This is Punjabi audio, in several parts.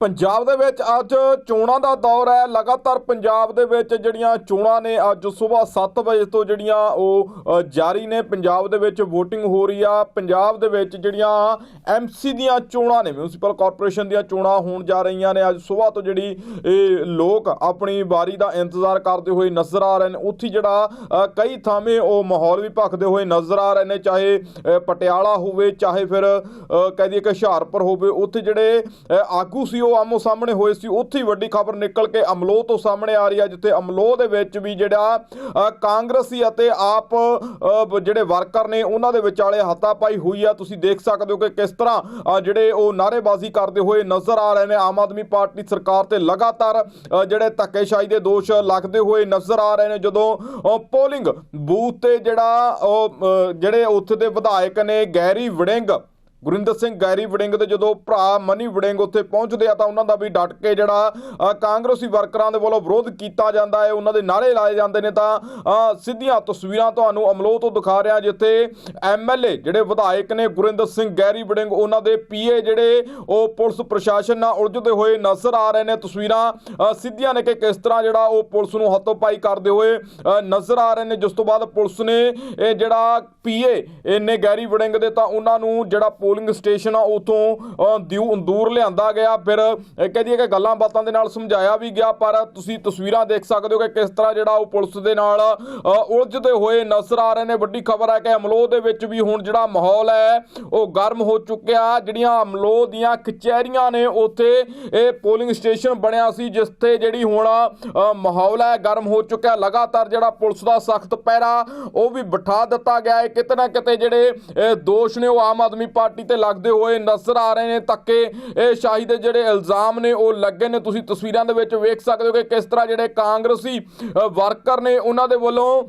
ਪੰਜਾਬ ਦੇ ਵਿੱਚ ਅੱਜ ਚੋਣਾਂ ਦਾ ਦੌਰ ਹੈ। ਲਗਾਤਾਰ ਪੰਜਾਬ ਦੇ ਵਿੱਚ ਜਿਹੜੀਆਂ ਚੋਣਾਂ ਨੇ ਅੱਜ ਸਵੇਰ 7 ਵਜੇ ਤੋਂ ਜਿਹੜੀਆਂ ਉਹ ਜਾਰੀ ਨੇ। ਪੰਜਾਬ ਦੇ ਵਿੱਚ VOTING ਹੋ ਰਹੀ ਆ। ਪੰਜਾਬ ਦੇ ਵਿੱਚ ਜਿਹੜੀਆਂ ਐਮਸੀ ਦੀਆਂ ਚੋਣਾਂ ਨੇ ਮਿਊਨਿਸਪਲ ਕਾਰਪੋਰੇਸ਼ਨ ਦੀਆਂ ਚੋਣਾਂ ਹੋਣ ਜਾ ਰਹੀਆਂ ਨੇ। ਅੱਜ ਸਵੇਰ ਤੋਂ ਜਿਹੜੀ ਇਹ ਲੋਕ ਆਪਣੀ ਵਾਰੀ ਦਾ ਇੰਤਜ਼ਾਰ ਕਰਦੇ ਹੋਏ ਨਜ਼ਰ ਆ ਰਹੇ ਨੇ। ਉੱਥੇ ਜਿਹੜਾ ਕਈ ਥਾਵੇਂ ਉਹ ਮਾਹੌਲ ਵੀ ਭਖਦੇ ਹੋਏ ਨਜ਼ਰ ਆ ਰਹੇ ਨੇ। ਚਾਹੇ ਪਟਿਆਲਾ ਹੋਵੇ, ਚਾਹੇ ਫਿਰ ਕਹਿ ਦਈਏ ਕਿ ਹੁਸ਼ਿਆਰਪੁਰ ਹੋਵੇ, ਉੱਥੇ ਜਿਹੜੇ ਆਗੂ ਸੀ ਉਹ ਆਮੋ ਸਾਹਮਣੇ ਹੋਏ ਸੀ, ਉੱਥੇ ਵੱਡੀ ਖਬਰ ਨਿਕਲ ਕੇ ਅਮਲੋ ਤੋਂ ਸਾਹਮਣੇ ਆ ਰਹੀ ਹੈ, ਜਿੱਥੇ ਅਮਲੋ ਦੇ ਵਿੱਚ ਵੀ ਜਿਹੜਾ ਕਾਂਗਰਸੀ ਅਤੇ ਆਪ ਜਿਹੜੇ ਵਰਕਰ ਨੇ, ਉਹਨਾਂ ਦੇ ਵਿਚਾਲੇ ਹੱਤਾਪਾਈ ਹੋਈ ਆ ਤੁਸੀਂ ਦੇਖ ਸਕਦੇ ਹੋ ਕਿ ਕਿਸ ਤਰ੍ਹਾਂ ਜਿਹੜੇ ਉਹ ਨਾਅਰੇਬਾਜ਼ੀ ਕਰਦੇ ਹੋਏ ਨਜ਼ਰ ਆ ਰਹੇ ਨੇ। ਆਮ ਆਦਮੀ ਪਾਰਟੀ ਸਰਕਾਰ ਤੇ ਲਗਾਤਾਰ ਜਿਹੜੇ ਧੱਕੇਸ਼ਾਹੀ ਦੇ ਦੋਸ਼ ਲੱਗਦੇ ਹੋਏ ਨਜ਼ਰ ਆ ਰਹੇ ਨੇ। ਜਦੋਂ ਪੋਲਿੰਗ ਬੂਥ ਤੇ ਜਿਹੜਾ, ਉਹ ਜਿਹੜੇ ਉੱਥੇ ਦੇ ਵਿਧਾਇਕ ਨੇ, ਗੈਰੀ ਵੜਿੰਗ ਗੁਰਿੰਦਰ ਸਿੰਘ ਗੈਰੀ ਵੜਿੰਗ ਦੇ ਜਦੋਂ ਭਰਾ ਮਨੀ ਵੜਿੰਗ ਉੱਥੇ ਪਹੁੰਚਦੇ ਆ ਤਾਂ ਉਹਨਾਂ ਦਾ ਵੀ ਡਟ ਕੇ ਜਿਹੜਾ ਕਾਂਗਰਸੀ ਵਰਕਰਾਂ ਦੇ ਵੱਲੋਂ ਵਿਰੋਧ ਕੀਤਾ ਜਾਂਦਾ ਹੈ, ਉਹਨਾਂ ਦੇ ਨਾਅਰੇ ਲਾਏ ਜਾਂਦੇ ਨੇ ਤਾਂ ਸਿੱਧੀਆਂ ਤਸਵੀਰਾਂ ਤੁਹਾਨੂੰ ਅਮਲੋ ਤੋਂ ਦਿਖਾ ਰਿਹਾ ਜਿੱਥੇ ਐਮਐਲਏ ਜਿਹੜੇ ਵਿਧਾਇਕ ਨੇ ਗੁਰਿੰਦਰ ਸਿੰਘ ਗੈਰੀ ਵੜਿੰਗ, ਉਹਨਾਂ ਦੇ ਪੀਏ ਜਿਹੜੇ ਉਹ ਪੁਲਿਸ ਪ੍ਰਸ਼ਾਸਨ ਨਾਲ ਉਲਝਦੇ ਹੋਏ ਨਜ਼ਰ ਆ ਰਹੇ ਨੇ। ਤਸਵੀਰਾਂ ਸਿੱਧੀਆਂ ਨੇ ਕਿ ਕਿਸ ਤਰ੍ਹਾਂ ਜਿਹੜਾ ਉਹ ਪੁਲਿਸ ਨੂੰ ਹੱਥੋਂ ਪਾਈ ਕਰਦੇ ਹੋਏ ਨਜ਼ਰ ਆ ਰਹੇ ਨੇ। ਜਿਸ ਤੋਂ ਬਾਅਦ ਪੁਲਿਸ ਨੇ ਇਹ ਜਿਹੜਾ ਪੀਏ, ਇਹਨੇ ਗੈਰੀ ਵੜਿੰਗ ਦੇ ਤਾਂ ਉਹਨਾਂ ਨੂੰ ਜਿਹੜਾ ਪੋਲਿੰਗ ਸਟੇਸ਼ਨ ਆ, ਉਥੋਂ ਦਿਉ, ਦੂਰ ਲਿਆਂਦਾ ਗਿਆ। ਫਿਰ ਕਹਿ ਦਈਏ ਕਿ ਗੱਲਾਂ ਬਾਤਾਂ ਦੇ ਨਾਲ ਸਮਝਾਇਆ ਵੀ ਗਿਆ, ਪਰ ਤੁਸੀਂ ਤਸਵੀਰਾਂ ਦੇਖ ਸਕਦੇ ਹੋ ਕਿ ਕਿਸ ਤਰ੍ਹਾਂ ਜਿਹੜਾ ਉਹ ਪੁਲਿਸ ਦੇ ਨਾਲ ਉਲਝਦੇ ਹੋਏ ਨਜ਼ਰ ਆ ਰਹੇ ਨੇ। ਵੱਡੀ ਖਬਰ ਹੈ ਕਿ ਅਮਲੋ ਦੇ ਵਿੱਚ ਵੀ ਹੁਣ ਜਿਹੜਾ ਮਾਹੌਲ ਹੈ, ਉਹ ਗਰਮ ਹੋ ਚੁੱਕਿਆ। ਜਿਹੜੀਆਂ ਅਮਲੋ ਦੀਆਂ ਕਚਹਿਰੀਆਂ ਨੇ, ਉੱਥੇ ਇਹ ਪੋਲਿੰਗ ਸਟੇਸ਼ਨ ਬਣਿਆ ਸੀ, ਜਿੱਥੇ ਜਿਹੜੀ ਹੁਣ ਮਾਹੌਲ ਹੈ, ਗਰਮ ਹੋ ਚੁੱਕਿਆ। ਲਗਾਤਾਰ ਜਿਹੜਾ ਪੁਲਿਸ ਦਾ ਸਖਤ ਪਹਿਰਾ, ਉਹ ਵੀ ਬਿਠਾ ਦਿੱਤਾ ਗਿਆ ਹੈ। ਕਿਤੇ ਨਾ ਕਿਤੇ ਜਿਹੜੇ ਦੋਸ਼ ਨੇ, ਉਹ ਆਮ ਆਦਮੀ ਪਾਰਟੀ ਤੇ ਲੱਗਦੇ ਹੋਏ ਨਜ਼ਰ ਆ ਰਹੇ ਨੇ ਤੱਕੇ ਇਹ ਸ਼ਾਹੀ ਦੇ ਜਿਹੜੇ ਇਲਜ਼ਾਮ ਨੇ, ਉਹ ਲੱਗੇ ਨੇ। ਤੁਸੀਂ ਤਸਵੀਰਾਂ ਦੇ ਵਿੱਚ ਵੇਖ ਸਕਦੇ ਹੋ ਕਿ ਕਿਸ ਤਰ੍ਹਾਂ ਜਿਹੜੇ ਕਾਂਗਰਸੀ ਵਰਕਰ ਨੇ, ਉਹਨਾਂ ਦੇ ਵੱਲੋਂ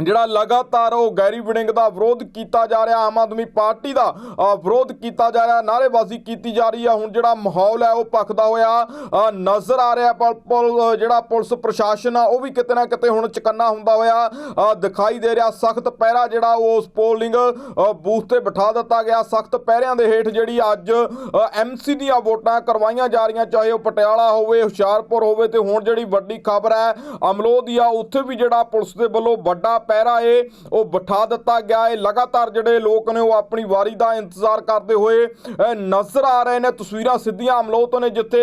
ਜਿਹੜਾ ਲਗਾਤਾਰ ਉਹ ਗੈਰੀ ਵਿਡਿੰਗ ਦਾ ਵਿਰੋਧ ਕੀਤਾ ਜਾ ਰਿਹਾ, ਆਮ ਆਦਮੀ ਪਾਰਟੀ ਦਾ ਵਿਰੋਧ ਕੀਤਾ ਜਾ ਰਿਹਾ, ਨਾਅਰੇਬਾਜ਼ੀ ਕੀਤੀ ਜਾ ਰਹੀ ਆ। ਹੁਣ ਜਿਹੜਾ ਮਾਹੌਲ ਹੈ, ਉਹ ਭਖਦਾ ਹੋਇਆ ਨਜ਼ਰ ਆ ਰਿਹਾ ਪਰ ਪੁਲ- ਜਿਹੜਾ ਪੁਲਿਸ ਪ੍ਰਸ਼ਾਸਨ ਆ, ਉਹ ਵੀ ਕਿਤੇ ਨਾ ਕਿਤੇ ਹੁਣ ਚਕੰਨਾ ਹੁੰਦਾ ਹੋਇਆ ਦਿਖਾਈ ਦੇ ਰਿਹਾ। ਸਖਤ ਪਹਿਰਾ ਜਿਹੜਾ ਉਹ ਉਸ ਪੋਲਿੰਗ ਬੂਥ ਤੇ ਬਿਠਾ ਦਿੱਤਾ ਗਿਆ। ਸਖਤ ਪਹਿਰਿਆਂ ਦੇ ਹੇਠ ਜਿਹੜੀ ਅੱਜ ਐਮਸੀ ਦੀਆਂ ਵੋਟਾਂ ਕਰਵਾਈਆਂ ਜਾ ਰਹੀਆਂ, ਚਾਹੇ ਉਹ ਪਟਿਆਲਾ ਹੋਵੇ, ਹੁਸ਼ਿਆਰਪੁਰ ਹੋਵੇ, ਤੇ ਹੁਣ ਜਿਹੜੀ ਵੱਡੀ ਖਬਰ ਹੈ, ਅਮਲੋਹ ਦੀ ਆ, ਉੱਥੇ ਵੀ ਜਿਹੜਾ ਪੁਲਿਸ ਦੇ ਵੱਲੋਂ ਵੱਡਾ ਪਹਿਰਾ ਏ, ਉਹ ਬਿਠਾ ਦਿੱਤਾ ਗਿਆ ਏ। ਲਗਾਤਾਰ ਜਿਹੜੇ ਲੋਕ ਨੇ, ਉਹ ਆਪਣੀ ਵਾਰੀ ਦਾ ਇੰਤਜ਼ਾਰ ਕਰਦੇ ਹੋਏ ਨਜ਼ਰ ਆ ਰਹੇ ਨੇ। ਤਸਵੀਰਾਂ ਸਿੱਧੀਆਂ ਅਮਲੋ ਤੋਂ ਨੇ ਜਿੱਥੇ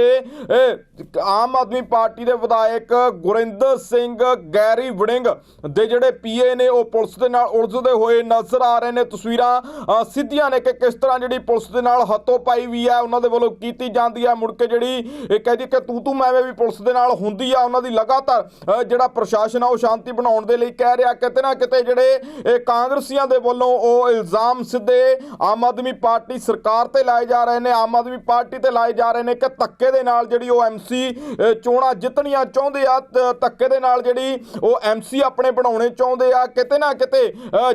ਆਮ ਆਦਮੀ ਪਾਰਟੀ ਦੇ ਵਿਧਾਇਕ ਗੁਰਿੰਦਰ ਸਿੰਘ, ਗੈਰੀ ਵੜਿੰਗ ਦੇ ਜਿਹੜੇ ਪੀਏ ਨੇ, ਉਹ ਪੁਲਿਸ ਦੇ ਨਾਲ ਉਲਝਦੇ ਹੋਏ ਨਜ਼ਰ ਆ ਰਹੇ ਨੇ। ਤਸਵੀਰਾਂ ਸਿੱਧੀਆਂ ਨੇ ਕਿ ਕਿਸ ਤਰ੍ਹਾਂ ਜਿਹੜੀ ਪੁਲਿਸ ਦੇ ਨਾਲ ਹੱਥੋਂ ਪਾਈ ਵੀ ਹੈ ਉਹਨਾਂ ਦੇ ਵੱਲੋਂ ਕੀਤੀ ਜਾਂਦੀ ਹੈ ਮੁੜ ਕੇ ਜਿਹੜੀ ਇਹ ਕਹਿੰਦੀ ਕਿ ਤੂੰ ਤੂੰ ਮੈਂ ਵੀ ਪੁਲਿਸ ਦੇ ਨਾਲ ਹੁੰਦੀ ਆ, ਉਹਨਾਂ ਦੀ ਲਗਾਤਾਰ ਜਿਹੜਾ ਪ੍ਰਸ਼ਾਸਨ ਆ, ਉਹ ਸ਼ਾਂਤੀ ਬਣਾਉਣ ਦੇ ਲਈ ਕਹਿ ਰਿਹਾ ਕਿ ਕਿਤੇ ਨਾ ਕਿਤੇ ਜਿਹੜੇ ਇਹ ਕਾਂਗਰਸੀਆਂ ਦੇ ਵੱਲੋਂ ਉਹ ਇਲਜ਼ਾਮ ਸਿੱਧੇ ਆਮ ਆਦਮੀ ਪਾਰਟੀ ਸਰਕਾਰ ਤੇ ਲਾਏ ਜਾ ਰਹੇ ਨੇ, ਆਮ ਆਦਮੀ ਪਾਰਟੀ ਤੇ ਲਾਏ ਜਾ ਰਹੇ ਨੇ ਕਿ ਧੱਕੇ ਦੇ ਨਾਲ ਜਿਹੜੀ ਉਹ ਐਮਸੀ ਚੋਣਾਂ ਜਿੱਤਣੀਆਂ ਚਾਹੁੰਦੇ ਆ ਧੱਕੇ ਦੇ ਨਾਲ ਜਿਹੜੀ ਉਹ ਐਮਸੀ ਆਪਣੇ ਬਣਾਉਣੇ ਚਾਹੁੰਦੇ ਆ, ਕਿਤੇ ਨਾ ਕਿਤੇ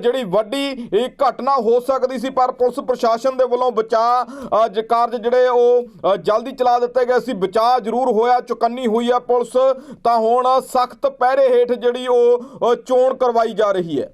ਜਿਹੜੀ ਵੱਡੀ ਘਟਨਾ ਹੋ ਸਕਦੀ ਸੀ, ਪਰ ਪੁਲਿਸ ਪ੍ਰਸ਼ਾਸਨ ਦੇ ਵੱਲੋਂ ਬਚਾਅ ਕਾਰਜ ਜਿਹੜੇ ਉਹ ਜਲਦੀ ਚਲਾ ਦਿੱਤੇ ਗਏ ਸੀ, ਬਚਾਅ ਜ਼ਰੂਰ ਹੋਇਆ, ਚੁਕੰਨੀ ਹੋਈ ਆ ਪੁਲਿਸ, ਤਾਂ ਹੁਣ ਸਖਤ ਪਹਿਰੇ ਹੇਠ ਜਿਹੜੀ ਉਹ ਚੋਣ ਕਰਵਾਈ ਜਾ ਰਹੀ ਹੈ।